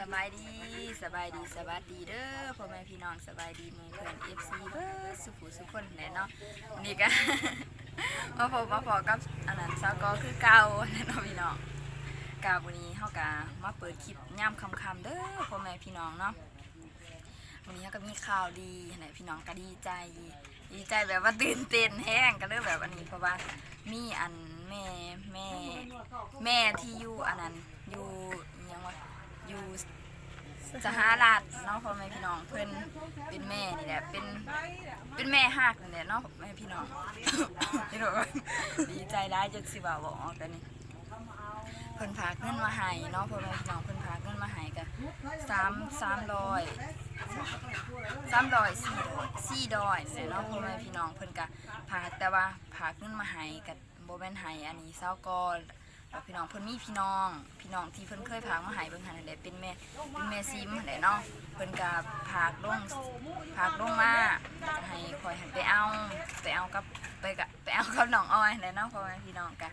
สบายดีสบายดีสบายดีเด้อพ่อแม่พี่น้องสบายดีมู่เพื่อน FC เบิร์สุขุสุขคนแหละเนาะวันนี่ก็ มาพบมาพอกับอันนั้นซาวกอคือเก่าแน่เนาะพี่น้องกาวันนี้เฮากะมาเปิดคลิปย่ำคำๆเด้อพ่อแม่พี่น้องเนาะวันนี้เฮาก็มีข่าวดีแหละพี่น้องก็ดีใจดีใจแบบว่าตื่นเต้นแห้งก็เลยแบบอันนี้เพราะว่ามีอันแม่แม่แม่ที่อยู่อันนั้น อยู่สหรัฐเนาะพ่อแม่พี่น้องเพิ่นเป็นแม่นี่แหละเป็นเป็นแม่ฮักนี่แหละเนาะแม่พี่น้องพี่น้องดีใจร้ายจนสิบ่าบอกออกกันนี่เพิ่นพากเงินมาให้เนาะพ่อแม่พี่น้องเพิ่นพากเงินมาให้กันสามสามร้อยสามดอยสี่ดอยสี่ดอยเนี่ยเนาะพ่อแม่พี่น้องเพิ่นก็พาแต่ว่าพาขึ้นมาให้กับโบแมนให้อันนี้เศร้าก่อน แล้วพี่น้องเพิ่นมีพี่น้อง พี่น้องที่เพิ่นเคยพามาให้เบิ่งหันนั่นแหละเป็นแม่เป็นแม่ซิมนั่นแหละเนาะเพิ่นก็พากลงพากลงมาจะให้คอยให้ไปเอาไปเอากับไปกับไปเอากับน้องอ้อยนั่นแหละเนาะพ่อแม่พี่น้องก็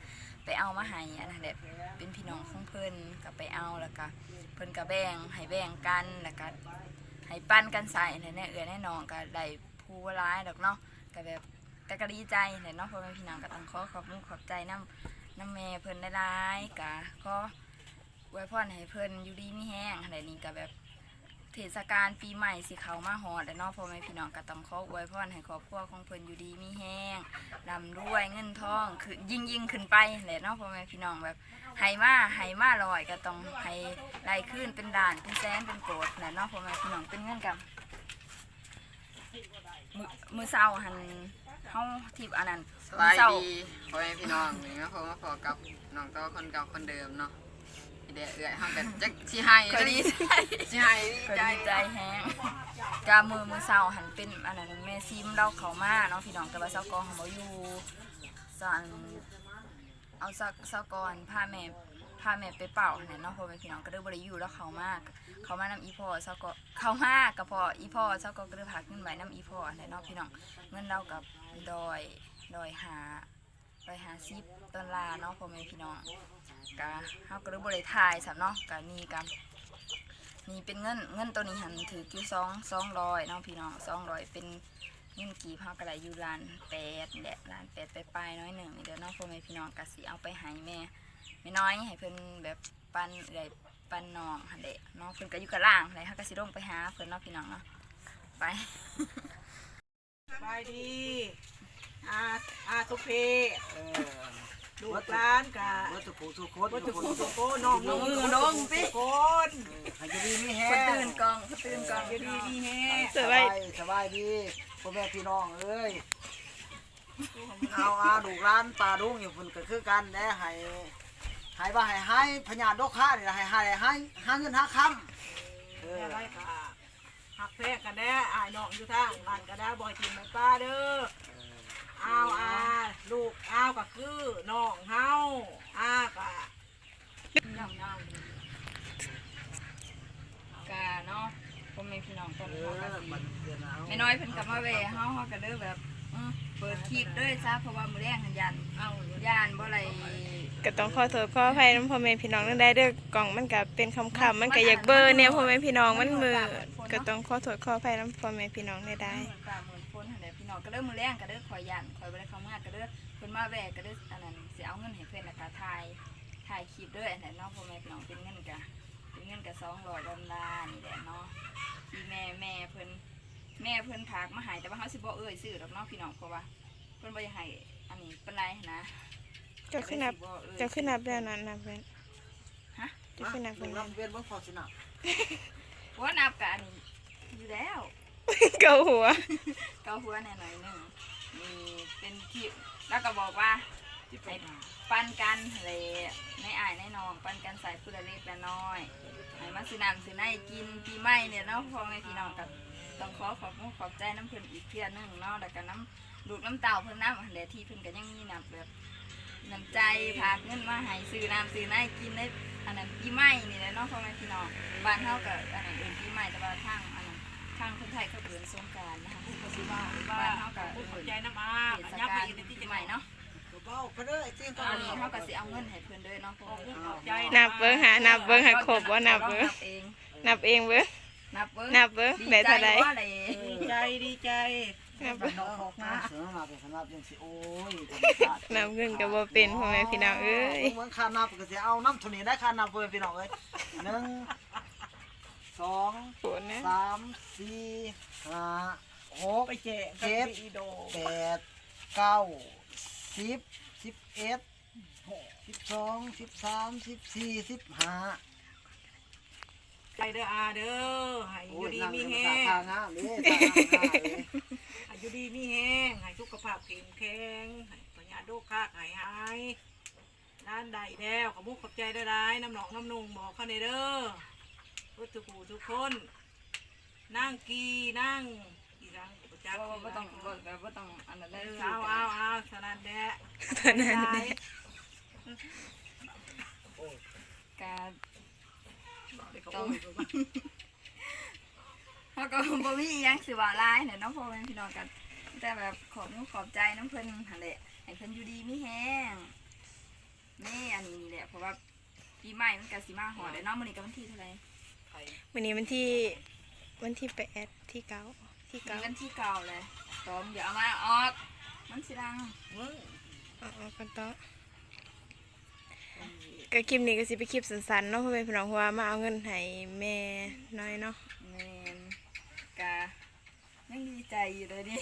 ไปเอามาให้อันนั้นแหละเป็นพี่น้องของเพิ่นก็ไปเอาแล้วก็เพิ่นก็แบ่งให้แบ่งกันแล้วก็ให้ปั้นกันใส่เนี่เนี่ยเอือแน่นอนก็ได้ผู้ร้ายดอกเนาะก็แบบแต่ก็ดีใจเนี่ยเนาะเพราะว่พี่น้องก็ต้องขอขอบคุณขอบใจน้ำ น้ำแม่เพิ่นได้ร้ายๆก็ขออวยพรให้เพิ่นอยู่ดีมีแห้งอะไรนี้ก็แบบเทศกาลปีใหม่สิเขามาฮอดแล้วเนาะพ่อแม่พี่น้องก็ต้องขออวยพรให้ครอบครัวของเพิ่นอยู่ดีมีแห้งร่ำรวยเงินทองคือยิ่งยิ่งขึ้นไปแหละเนาะพ่อแม่พี่น้องแบบให้มาให้มาลอยก็ต้องให้ไล่ขึ้นเป็นด่านเป็นแสนเป็นโกดแหละเนาะพ่อแม่พี่น้องเป็นเงินกับ มือมือเศร้าหันเฮาทิบอันนั้นสบายมื้อเช้ดีพ่อแม่พี่น้องนี่มาพบมาพอกับน้องตัวคนเก่าคนเดิมเนาะอีเดะเอื้อยเฮากันจักสิให้ก็ดีใจสิให้ดีก็ใจดีใจแฮงกามือมือเศร้าหันเป็นอันนั้นแม่ซิมเราเขามาเนาะพี่น้องแต่ว่าเศร้ากองของเราอยู่สันเอาเศร้าเศร้ากอนพาแม่พาแม่ไปเป่าเนี่ยเนาะพ่อแม่พี่น้องก็เด้บ่ได้อยู่แล้วเขามาก เขามานำอีพ่อเศร้าก็เขามากกับพ่ออีพ่อเศร้าก็ก็เลยพักเงินไว้นำอีพ่อเนี่ยเนาะพี่น้องเงินเรากับดอยดอยหาดอยหาซิปต้นลาเนาะพ่อแม่พี่น้องกะเฮาก็เลยบ่ได้ถ่ายสัเนาะกะนี่กันนี่เป็นเงินเงินตัวนี้หันถือกี่สองสองร้อยเนาะพี่น้องสองร้อยเป็นเงินกี่พักกระไรอยู่ล้านแปดแหละล้านแปดไปปลายน้อยหนึ่งเดี๋ยวน้องพ่อแม่พี่น้องกะสิเอาไปให้แม่ ไม่น้อยให้เพิ่นแบบปันเอื่อยปันน้องหันเดะเนาะเพิ่นก็อยู่กับล่างเลยฮะก็สิลงไปหาเพิ่นเนาะพี่น้องเนาะไป บายดีอาอาสุเพเออลูกหลานกะวัตถุผูทุกคนวัตถุกุสุโกน้องนุ่งน้องทุกคนให้อยู่ดีมีแฮเพิ่นงตื่นกองเพิ่นตื่นกองอยู่ดีดีแฮะสบายสบายดีพ่อแม่พี่น้องเอ้ยเอาอาดูร้านปลาดุงอยู่พุ่นก็คือกันนะให้ ให้ว่าให้ให้พญาดกค้านี่ล่ะให้ให้ให้หาเงินหาคำเอออะไรกะหักแพกกันแน่อายน้องอยู่ทางบ้านก็ได้บ่อยทีมป้าเด้ออ้าวอาลูกอ้าวก็คือน้องเฮาอากะกะเนาะพ่อแม่พี่น้องตอนเอนี้อเขาก็สิมันเดือนเอาไม่น้อยเพิ่นกลับมาแวะเฮาเฮาก็เด้อแบบอื้อเปิดคลิปเด้อซะเพราะว่ามื้อแรงหันยันเอาย่านบ่ไร ก็ต้องขอโทษขออภัยน้ำพ่อแม่พี่น้องนั่นได้เด้อกล่องมันก็เป็นคำๆมันก็อยากเบอร์เนี่ยพ่อแม่พี่น้องมันมือก็ต้องขอโทษขออภัยน้ำพ่อแม่พี่น้องได้ได้หมื่นกว่าหมื่นคนหั่นแหละพี่น้องก็เด้อมื้อแรงก็เด้อขอยยันขอยบ่ได้เข้ามาก็เด้อเพิ่นมาแวะก็เด้ออันนั้นสิเอาเงินให้เพิ่นแล้วก็ถ่ายถ่ายคลิปเด้ออันนั้นเนาะพ่อแม่พี่น้องเป็นเงินก็เป็นเงินก็200ดอลลาร์นี่แหละเนาะที่แม่แม่เพิ่นแม่เพิ่นพากมาให้แต่ว่าเฮาสิบ่เอ่ยชื่อดอกเนาะพี่น้องเพราะว่าเพิ่นบ่อยากให้อันนี้เป็นไรนะเจะขึ้นนับก็เลยสิเจะขึ้นนับแล้วนั้นนับเป็นฮะเจะขึ้นนับลเป็นงนั้นน้ำเวียนเบิ่งพอสินับว่านับกับอันนี้อยู่แล้วเกาหัวเกาหัวแน่หน่อยหนึ่งมีเป็นที่แล้วก็บอกว่าให้ปันกันเลยในอ่ายในนองปันกันใส่ผู้ละเล็กละน้อยให้มาซื้อน้ำซื้อในกินปีใหม่เนี่ยเนาะพ่อแม่พี่น้องกับต้องขอขอบคุณขอบใจน้ำเพิ่นอีกเพียหนึงเนาะแล้วก็น้ำลูกน้ำเต่าเพิ่นน้ำเหลที่เพิ่นก็ยังมีน้ำแบบ น้ำใจพากเงินมาให้ซื้อน้ำซื้อในกินในอันนั้นปีใหม่นี่แหละเนาะพ่อแม่พี่น้องบ้านเฮาก็อันนั้นเอื่นปีใหม่แต่ว่าทางอันนั้นทางคนไทยเขาเอื่นสงกรารนะคะเขาสิว่าบ้านเฮาก็ผู้เอื่นใจน้ำอาเทศยับกาไปลอยู่ในที่ปีจะใหม่เนาะเบาไปเด้อไอ้เตี้ยก็อันนี้เขาก็สิเอาเงินให้เพิ่นด้วยเนาะเพราะว่าขอบใจนับเบิ้งหานับเบิ้งหาครบว่านับเบิ้งเองนับเองเบิ่งนับเบิ้งนับเบิ่งดีได้ใจเท่าใดว่าได้ดีใจดีใจ นับบ้าเบิ่นงนอกออกมาเสือมาเป็นขนาดยังสิโอ้ยนับเงินก็บ่เป็นพ่อแม่พี่น้องเอ้ยเหมือนค่านับก็สิเอาน้ำทุนนี้ได้ค่านับเพื่อนพี่น้องเอ้ยหนึ่งสองโหดนะสามสี่ห้าหกไปแจกเจ็ดอีโดแปดเก้าสิบสิบเอ็ดสิบสองสิบสามสิบสี่สิบห้าใจเด้ออาเด้อให้อโอ้ยู่ยดีนั่งมีเป็นแห้ภาษาง ทางงามเลยทางงามเลยให้อยู่ดีมีแห้งให้สุขภาพแข็งแรงให้ปัญญาโรคค้าหายหายด้านใดแล้วขอมุกขอบใจได้ร้ายน้ำหนองน้ำนุ่งบอกเขาในเด้อทุกทุกผู้ทุกคน นั่งกีนั่งอีรังประจักษ์บ่บ่ต้องบ่แบบบ่ต้องอันนั้นเอเลยอเอาเอาเอาสนันแดะเท่านั้นได้การเด็กก็โอ้ย เขาก็บ่มีอิหยังสิว่าหลายเนี่ยเนาะพ่อแม่พี่น้องกัน แต่แบบขอบมุกขอบใจน้ำเพิ่นหั่นแหละให้เพิ่นอยู่ดีมีแฮงนี่อันนี้นี่แหละเพราะว่าปีใหม่มันก็สิมาฮอดแล้วเนาะมื้อนี้ก็วันที่เท่าไหร่วันนี้วันที่วันที่แปดที่เก้าที่มีเก้าวันที่เก่าเลยตอมอย่าเอามาออกมันสิดังเอาเอากันต่อก็คลิปนี้ก็สิไปนคลิปสั้นๆเนาะพ่อแม่พี่น้องเพราะว่ามาเอาเงินให้แม่น้อยเนาะแม่นกะ ยังดีใจอยู่เลยดิ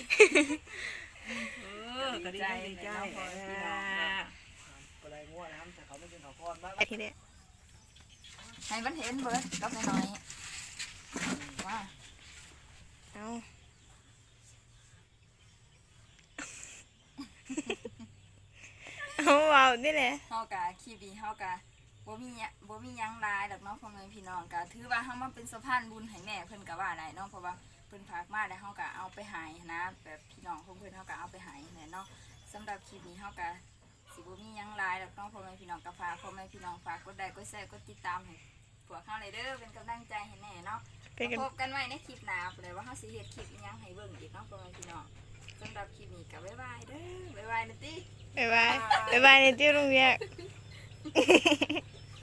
เออก็ดีใจดีใจก็เลยง่วงนะครับแต่เขาไม่เป็นขอพรบ้างไอ้ที่เนี้ยให้มันเห็นเบิดกับน้อยๆว่าเอาเอาเอานี่แหละเฮากะคีบีเฮากะบ่มีหยังบ่มีหยังหลายดอกเนาะพ่อแม่พี่น้องกะถือว่าเฮามาเป็นสะพานบุญให้แม่เพิ่นก็ว่าได้เนาะเพราะว่าเพิ่นฝากมาแล้วเฮาก็เอาไปให้นะ แบบพี่น้องของเพิ่นเฮาก็เอาไปให้แหละเนาะสำหรับคลิปนี้เฮากะสิบ่มีหยังหลายดอกเนาะพ่อแม่พี่น้องก็ฝากพ่อแม่พี่น้องฝากกดไลค์กดแชร์กดติดตามให้พวกเฮาเลยเด้อเป็นกำลังใจให้แน่เนาะเป็นกัน พบกันไว้ในคลิปหน้าเลยว่าเขาสิเฮ็ดคลิปอิหยังให้เบิ่งอีกเนาะพ่อแม่พี่น้องสำหรับคลิปนี้ก็บ๊ายบายเด้อบ๊ายบายนะติ บ๊ายบายบ๊ายบายในที่โรงเรียน